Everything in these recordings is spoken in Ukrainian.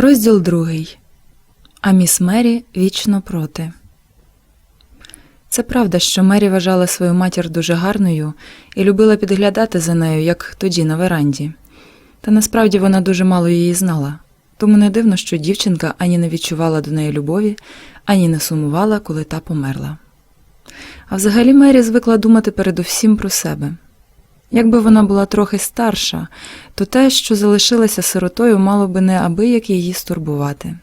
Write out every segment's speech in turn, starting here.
Розділ другий. А міс Мері вічно проти. Це правда, що Мері вважала свою матір дуже гарною і любила підглядати за нею, як тоді на веранді. Та насправді вона дуже мало її знала, тому не дивно, що дівчинка ані не відчувала до неї любові, ані не сумувала, коли та померла. А взагалі Мері звикла думати передусім про себе. Якби вона була трохи старша, то те, що залишилася сиротою, мало би неабияк її стурбувати.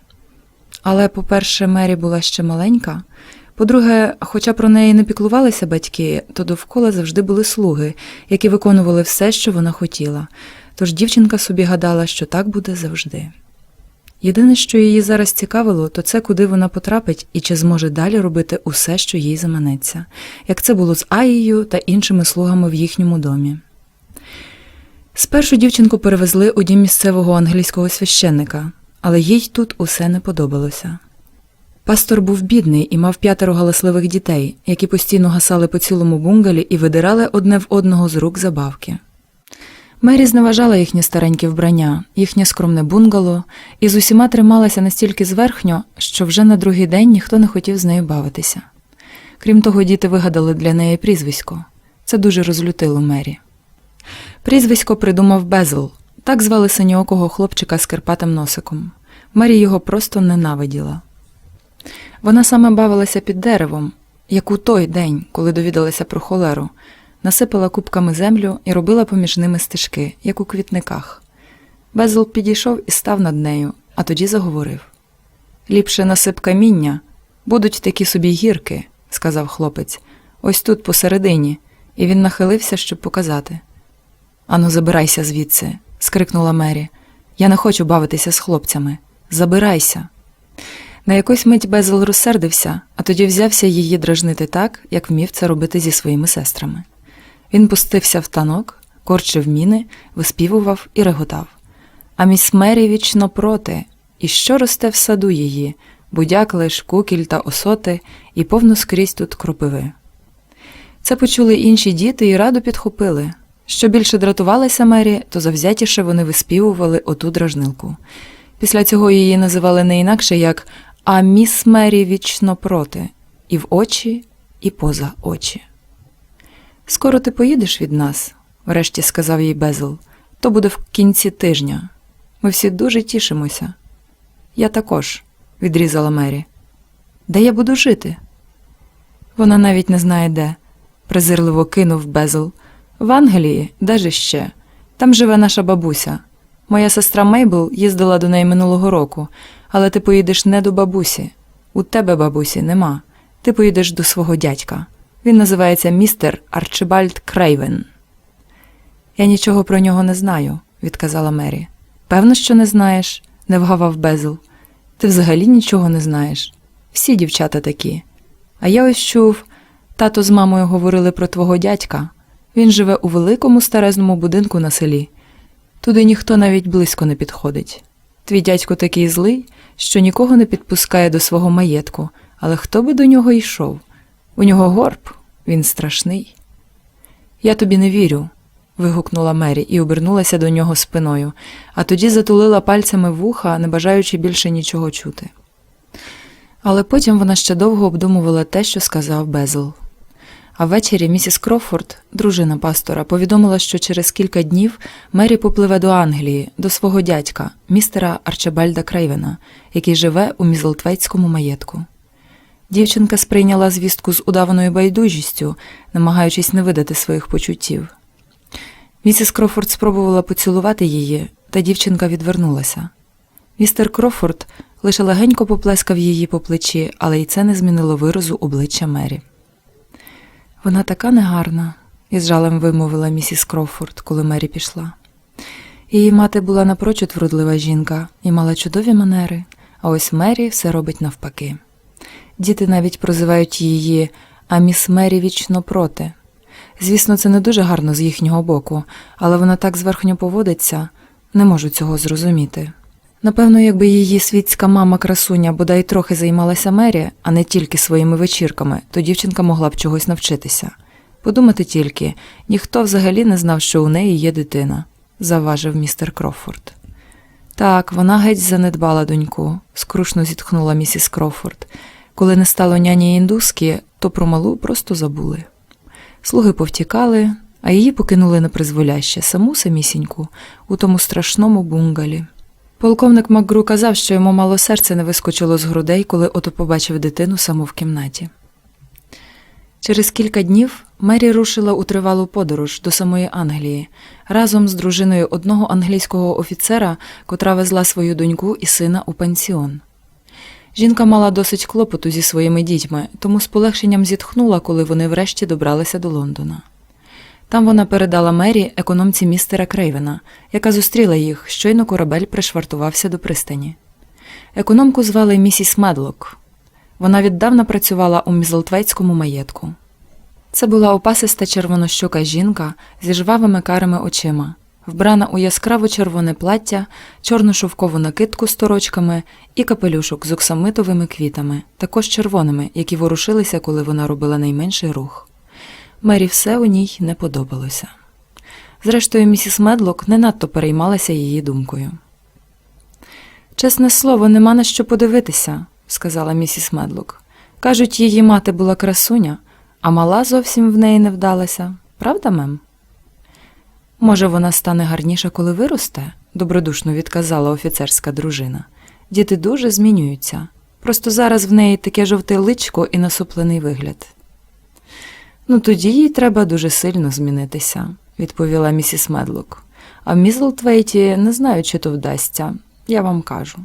Але, по-перше, Мері була ще маленька. По-друге, хоча про неї не піклувалися батьки, то довкола завжди були слуги, які виконували все, що вона хотіла. Тож дівчинка собі гадала, що так буде завжди. Єдине, що її зараз цікавило, то це куди вона потрапить і чи зможе далі робити усе, що їй заманеться, як це було з Аїєю та іншими слугами в їхньому домі. Спершу дівчинку перевезли у дім місцевого англійського священника, але їй тут усе не подобалося. Пастор був бідний і мав п'ятеро галасливих дітей, які постійно гасали по цілому бунгалі і видирали одне в одного з рук забавки. Мері зневажала їхнє стареньке вбрання, їхнє скромне бунгало, і з усіма трималася настільки зверхньо, що вже на другий день ніхто не хотів з нею бавитися. Крім того, діти вигадали для неї прізвисько. Це дуже розлютило Мері. Прізвисько придумав Безл, так звали синьоокого хлопчика з кирпатим носиком. Мері його просто ненавиділа. Вона саме бавилася під деревом, як у той день, коли довідалася про холеру, насипала кубками землю і робила поміж ними стежки, як у квітниках. Безл підійшов і став над нею, а тоді заговорив. Ліпше насип каміння, будуть такі собі гірки, сказав хлопець, ось тут посередині, і він нахилився, щоб показати. Ану, забирайся звідси, скрикнула Мері. Я не хочу бавитися з хлопцями. Забирайся. На якусь мить Безл розсердився, а тоді взявся її дражнити так, як вмів це робити зі своїми сестрами. Він пустився в танок, корчив міни, виспівував і реготав. А міс Мері вічно проти, і що росте в саду її, будяк лиш, кукіль та осоти, і повно скрізь тут кропиви. Це почули інші діти і радо підхопили. Що більше дратувалася Мері, то завзятіше вони виспівували оту дражнилку. Після цього її називали не інакше як А міс Мері вічно проти, і в очі, і поза очі. Скоро ти поїдеш від нас, врешті сказав їй Безл. То буде в кінці тижня. Ми всі дуже тішимося. Я також, відрізала Мері. Де я буду жити? Вона навіть не знає де, презирливо кинув Безл. В Англії, де ж ще? Там живе наша бабуся. Моя сестра Мейбл їздила до неї минулого року, але ти поїдеш не до бабусі. У тебе бабусі нема. Ти поїдеш до свого дядька. Він називається містер Арчибальд Крейвен. Я нічого про нього не знаю, відказала Мері. Певно, що не знаєш, не вгавав Безл. Ти взагалі нічого не знаєш. Всі дівчата такі. А я ось чув, тато з мамою говорили про твого дядька. Він живе у великому старезному будинку на селі. Туди ніхто навіть близько не підходить. Твій дядько такий злий, що нікого не підпускає до свого маєтку, але хто би до нього йшов? У нього горб, він страшний. Я тобі не вірю. вигукнула Мері і обернулася до нього спиною, а тоді затулила пальцями вуха, не бажаючи більше нічого чути. Але потім вона ще довго обдумувала те, що сказав Безл. А ввечері місіс Крофорд, дружина пастора, повідомила, що через кілька днів Мері попливе до Англії, до свого дядька, містера Арчибальда Крейвена, який живе у Мізлтвейтському маєтку. Дівчинка сприйняла звістку з удаваною байдужістю, намагаючись не видати своїх почуттів. Місіс Крофорд спробувала поцілувати її, та дівчинка відвернулася. Містер Крофорд лише легенько поплескав її по плечі, але й це не змінило виразу обличчя Мері. Вона така негарна, із жалем вимовила місіс Крофорд, коли Мері пішла. Її мати була напрочуд вродлива жінка і мала чудові манери, а ось Мері все робить навпаки. Діти навіть прозивають її, а міс Мері вічно проти. Звісно, це не дуже гарно з їхнього боку, але вона так зверхньо поводиться, не можу цього зрозуміти. Напевно, якби її світська мама красуня бодай трохи займалася Мері, а не тільки своїми вечірками, то дівчинка могла б чогось навчитися. Подумати тільки, ніхто взагалі не знав, що у неї є дитина, завважив містер Крофорд. Так, вона геть занедбала доньку, скрушно зітхнула місіс Крофорд. Коли не стало няні індуски, то про малу просто забули. Слуги повтікали, а її покинули на призволяще, саму самісіньку, у тому страшному бунгалі. Полковник Макгру казав, що йому мало серце не вискочило з грудей, коли ото побачив дитину саму в кімнаті. Через кілька днів Мері рушила у тривалу подорож до самої Англії разом з дружиною одного англійського офіцера, котра везла свою доньку і сина у пансіон. Жінка мала досить клопоту зі своїми дітьми, тому з полегшенням зітхнула, коли вони врешті добралися до Лондона. Там вона передала Мері економці містера Крейвена, яка зустріла їх, щойно корабель пришвартувався до пристані. Економку звали місіс Медлок. Вона віддавна працювала у Мізлтвейтському маєтку. Це була опасиста червонощока жінка зі жвавими карими очима, вбрана у яскраво червоне плаття, чорну шовкову накидку з торочками і капелюшок з оксамитовими квітами, також червоними, які ворушилися, коли вона робила найменший рух. Мері все у ній не подобалося. Зрештою, місіс Медлок не надто переймалася її думкою. Чесне слово, нема на що подивитися, сказала місіс Медлок. Кажуть, її мати була красуня, а мала зовсім в неї не вдалася. Правда, мем? Може, вона стане гарніша, коли виросте? добродушно відказала офіцерська дружина. Діти дуже змінюються. Просто зараз в неї таке жовте личко і насуплений вигляд. Ну, тоді їй треба дуже сильно змінитися, відповіла місіс Медлок. А в Мізлтвейті не знаю, чи то вдасться, я вам кажу.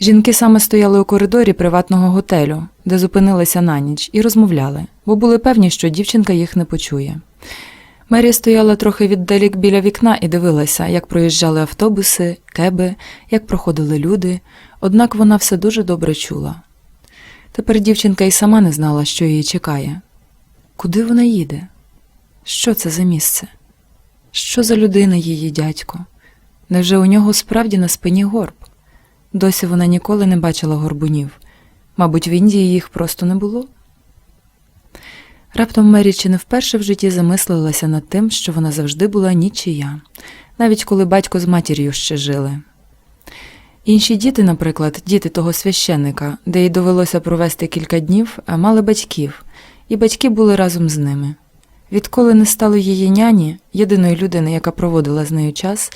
Жінки саме стояли у коридорі приватного готелю, де зупинилися на ніч, і розмовляли, бо були певні, що дівчинка їх не почує. Мері стояла трохи віддалік біля вікна і дивилася, як проїжджали автобуси, кеби, як проходили люди, однак вона все дуже добре чула. Тепер дівчинка й сама не знала, що її чекає. Куди вона їде? Що це за місце? Що за людина її дядько? Невже у нього справді на спині горб? Досі вона ніколи не бачила горбунів. Мабуть, в Індії їх просто не було. Раптом Мері чи не вперше в житті замислилася над тим, що вона завжди була нічия, навіть коли батько з матір'ю ще жили. Інші діти, наприклад, діти того священника, де їй довелося провести кілька днів, мали батьків, і батьки були разом з ними. Відколи не стало її няні, єдиної людини, яка проводила з нею час,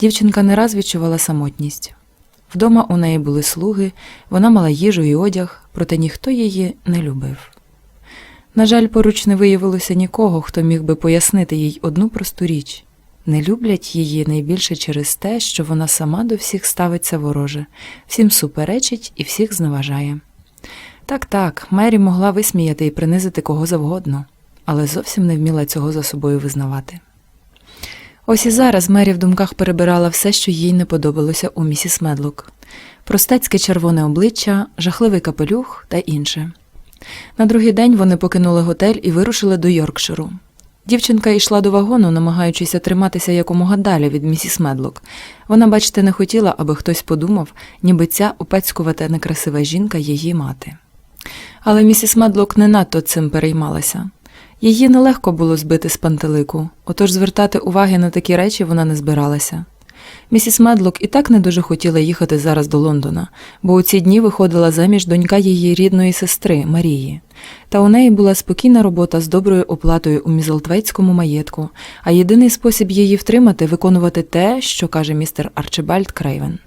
дівчинка не раз відчувала самотність. Вдома у неї були слуги, вона мала їжу і одяг, проте ніхто її не любив. На жаль, поруч не виявилося нікого, хто міг би пояснити їй одну просту річ не люблять її найбільше через те, що вона сама до всіх ставиться вороже, всім суперечить і всіх зневажає. Так, так, Мері могла висміяти і принизити кого завгодно, але зовсім не вміла цього за собою визнавати. Ось і зараз Мері в думках перебирала все, що їй не подобалося у місіс Медлок простецьке червоне обличчя, жахливий капелюх та інше. На другий день вони покинули готель і вирушили до Йоркширу. Дівчинка йшла до вагону, намагаючися триматися якомога далі від місіс Медлок. Вона, бачите, не хотіла, аби хтось подумав, ніби ця опецькувата некрасива жінка її мати. Але місіс Медлок не надто цим переймалася. Її нелегко було збити з пантелику, отож звертати уваги на такі речі вона не збиралася. Місіс Медлок і так не дуже хотіла їхати зараз до Лондона, бо у ці дні виходила заміж донька її рідної сестри Марії. Та у неї була спокійна робота з доброю оплатою у Мізелтвейтському маєтку, а єдиний спосіб її втримати виконувати те, що каже містер Арчибальд Крейвен.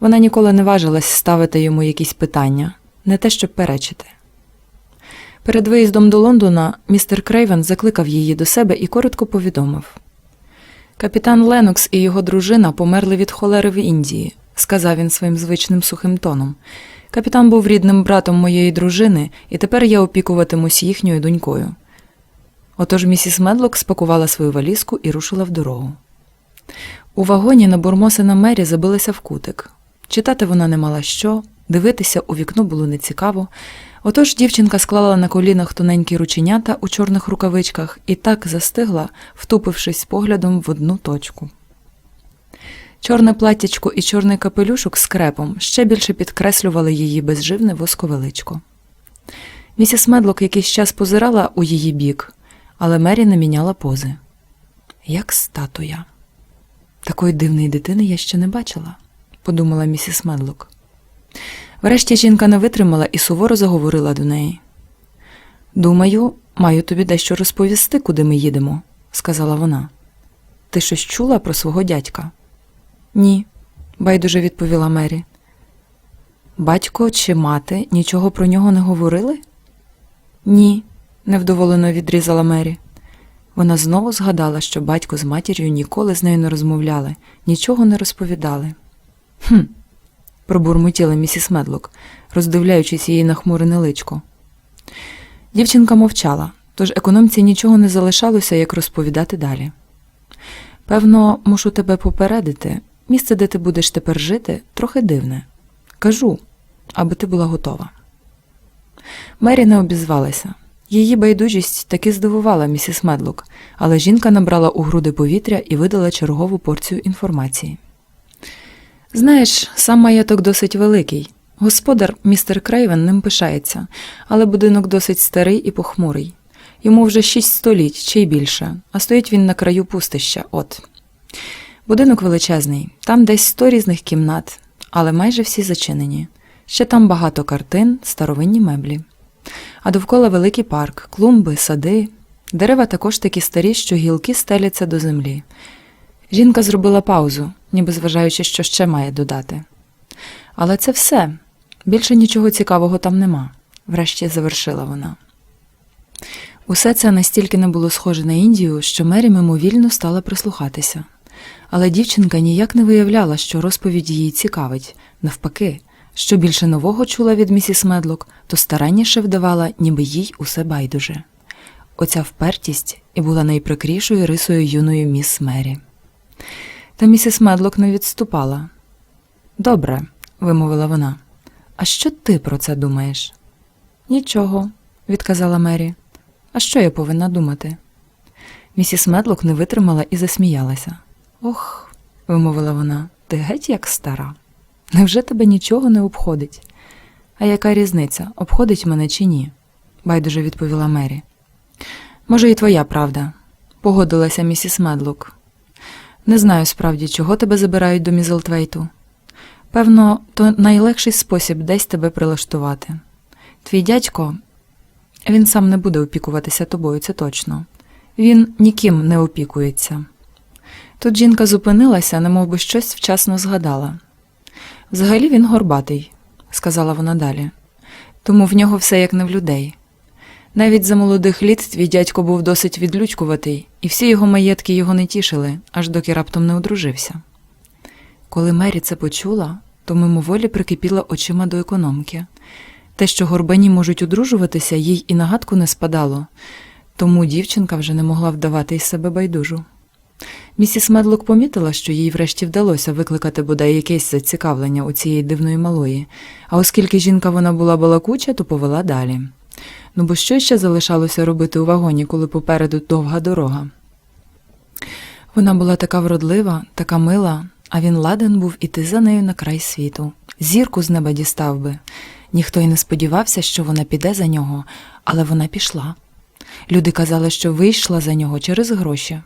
Вона ніколи не важилась ставити йому якісь питання, не те, щоб перечити. Перед виїздом до Лондона містер Крейвен закликав її до себе і коротко повідомив. Капітан Ленокс і його дружина померли від холери в Індії, сказав він своїм звичним сухим тоном. Капітан був рідним братом моєї дружини, і тепер я опікуватимусь їхньою донькою. Отож місіс Медлок спакувала свою валізку і рушила в дорогу. У вагоні набурмосена Мері забилася в кутик. Читати вона не мала що, дивитися у вікно було нецікаво. Отож дівчинка склала на колінах тоненькі рученята у чорних рукавичках і так застигла, втупившись поглядом в одну точку. Чорне платтячко і чорний капелюшок з крепом ще більше підкреслювали її безживне восковеличко. Місіс Медлок якийсь час позирала у її бік, але Мері не міняла пози. Як статуя. Такої дивної дитини я ще не бачила, подумала місіс Медлок. Врешті жінка не витримала і суворо заговорила до неї. Думаю, маю тобі дещо розповісти, куди ми їдемо, сказала вона. Ти щось чула про свого дядька? Ні, байдуже відповіла Мері. Батько чи мати нічого про нього не говорили? Ні, невдоволено відрізала Мері. Вона знову згадала, що батько з матір'ю ніколи з нею не розмовляли, нічого не розповідали. Хм, пробурмотіла місіс Медлок, роздивляючись її нахмурене личко. Дівчинка мовчала, тож економці нічого не залишалося, як розповідати далі. Певно, мушу тебе попередити. Місце, де ти будеш тепер жити, трохи дивне. Кажу, аби ти була готова. Мері не обізвалася. Її байдужість таки здивувала місіс Медлок, але жінка набрала у груди повітря і видала чергову порцію інформації. Знаєш, сам маєток досить великий. Господар, містер Крейвен, ним пишається, але будинок досить старий і похмурий. Йому вже шість століть чи й більше, а стоїть він на краю пустища, от. Будинок величезний, там десь сто різних кімнат, але майже всі зачинені. Ще там багато картин, старовинні меблі. А довкола великий парк, клумби, сади. Дерева також такі старі, що гілки стеляться до землі. Жінка зробила паузу, ніби зважаючи, що ще має додати. Але це все. Більше нічого цікавого там нема, врешті завершила вона. Усе це настільки не було схоже на Індію, що Мері мимовільно стала прислухатися. Але дівчинка ніяк не виявляла, що розповідь її цікавить, навпаки, що більше нового чула від місіс Медлок, то старанніше вдавала, ніби їй усе байдуже. Оця впертість і була найприкрішою рисою юної міс Мері. Та місіс Медлок не відступала. Добре, вимовила вона. А що ти про це думаєш? Нічого, відказала Мері. А що я повинна думати? Місіс Медлок не витримала і засміялася. Ох, вимовила вона, ти геть як стара. Невже тебе нічого не обходить? А яка різниця, обходить мене чи ні? байдуже відповіла Мері. Може, і твоя правда, погодилася місіс Медлок. Не знаю справді, чого тебе забирають до Мізелтвейту. Певно, то найлегший спосіб десь тебе прилаштувати. Твій дядько, він сам не буде опікуватися тобою, це точно. Він ніким не опікується. Тут жінка зупинилася, немов би щось вчасно згадала. Взагалі він горбатий, сказала вона далі, тому в нього все як не в людей. Навіть за молодих літ твій дядько був досить відлючкуватий, і всі його маєтки його не тішили, аж доки раптом не одружився. Коли Мері це почула, то мимоволі прикипіла очима до економки. Те, що горбані можуть одружуватися, їй і нагадку не спадало, тому дівчинка вже не могла вдавати із себе байдужу. Місіс Медлок помітила, що їй врешті вдалося викликати бодай якесь зацікавлення у цієї дивної малої, а оскільки жінка вона була балакуча, то повела далі. Ну бо що ще залишалося робити у вагоні, коли попереду довга дорога? Вона була така вродлива, така мила, а він ладен був іти за нею на край світу. Зірку з неба дістав би. Ніхто й не сподівався, що вона піде за нього, але вона пішла. Люди казали, що вийшла за нього через гроші.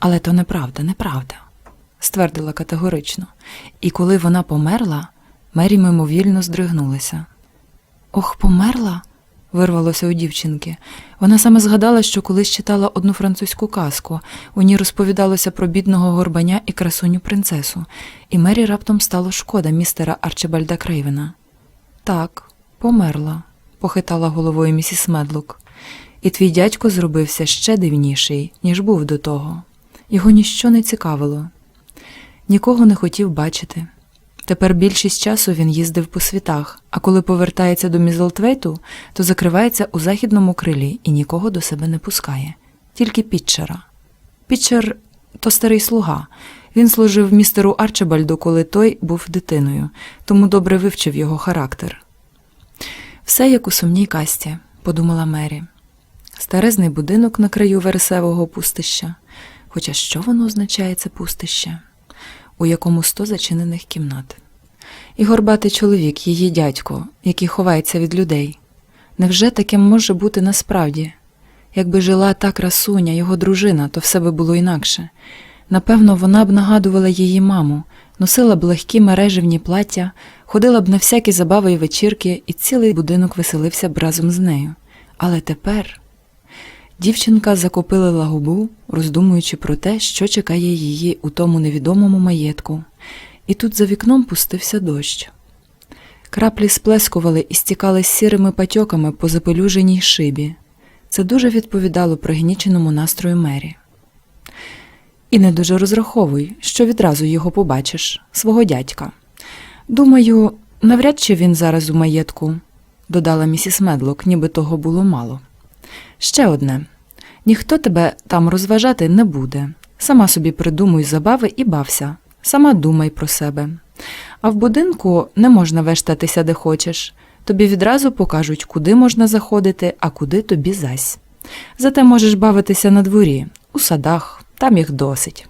Але то неправда, неправда, ствердила категорично. І коли вона померла, Мері мимовільно здригнулася. Ох, померла? Вирвалося у дівчинки. Вона саме згадала, що колись читала одну французьку казку. У ній розповідалося про бідного горбаня і красуню принцесу, і Мері раптом стало шкода містера Арчибальда Крейвена. Так, померла, похитала головою місіс Медлук. І твій дядько зробився ще дивніший, ніж був до того. Його ніщо не цікавило, нікого не хотів бачити. Тепер більшість часу він їздив по світах, а коли повертається до Мізелтвейту, то закривається у західному крилі і нікого до себе не пускає, тільки Пітчера. Пітчер то старий слуга. Він служив містеру Арчибальду, коли той був дитиною, тому добре вивчив його характер. Все як у сумній касті, подумала Мері. Старезний будинок на краю вересевого пустища. Хоча що воно означає це пустище, у якому сто зачинених кімнат. І горбатий чоловік, її дядько, який ховається від людей. Невже таке може бути насправді? Якби жила та красуня, його дружина, то все би було інакше. Напевно, вона б нагадувала її маму, носила б легкі мережевні плаття, ходила б на всякі забави й вечірки, і цілий будинок веселився б разом з нею. Але тепер дівчинка закопилила губу, роздумуючи про те, що чекає її у тому невідомому маєтку, і тут за вікном пустився дощ. Краплі сплескували і стікали сірими патьоками по запелюженій шибі. Це дуже відповідало пригніченому настрою Мері. І не дуже розраховуй, що відразу його побачиш, свого дядька. Думаю, навряд чи він зараз у маєтку, додала місіс Медлок, ніби того було мало. Ще одне ніхто тебе там розважати не буде. Сама собі придумуй забави і бався, сама думай про себе. А в будинку не можна вештатися де хочеш. Тобі відразу покажуть, куди можна заходити, а куди тобі зась. Зате можеш бавитися на дворі, у садах, там їх досить.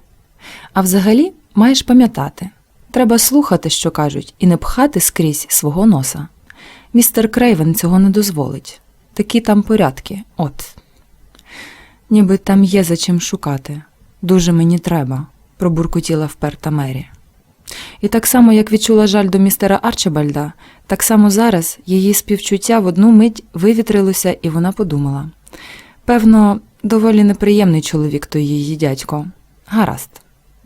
А взагалі маєш пам'ятати треба слухати, що кажуть, і не пхати скрізь свого носа. Містер Крейвен цього не дозволить. Такі там порядки, от. Ніби там є за чим шукати. Дуже мені треба, пробуркотіла вперта Мері. І так само, як відчула жаль до містера Арчибальда, так само зараз її співчуття в одну мить вивітрилося, і вона подумала певно, доволі неприємний чоловік той її дядько. Гаразд,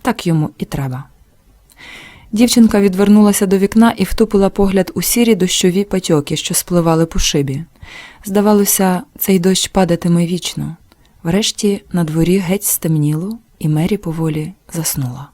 так йому і треба. Дівчинка відвернулася до вікна і втупила погляд у сірі дощові патьоки, що спливали по шибі. Здавалося, цей дощ падатиме вічно. Врешті на дворі геть стемніло, і Мері поволі заснула.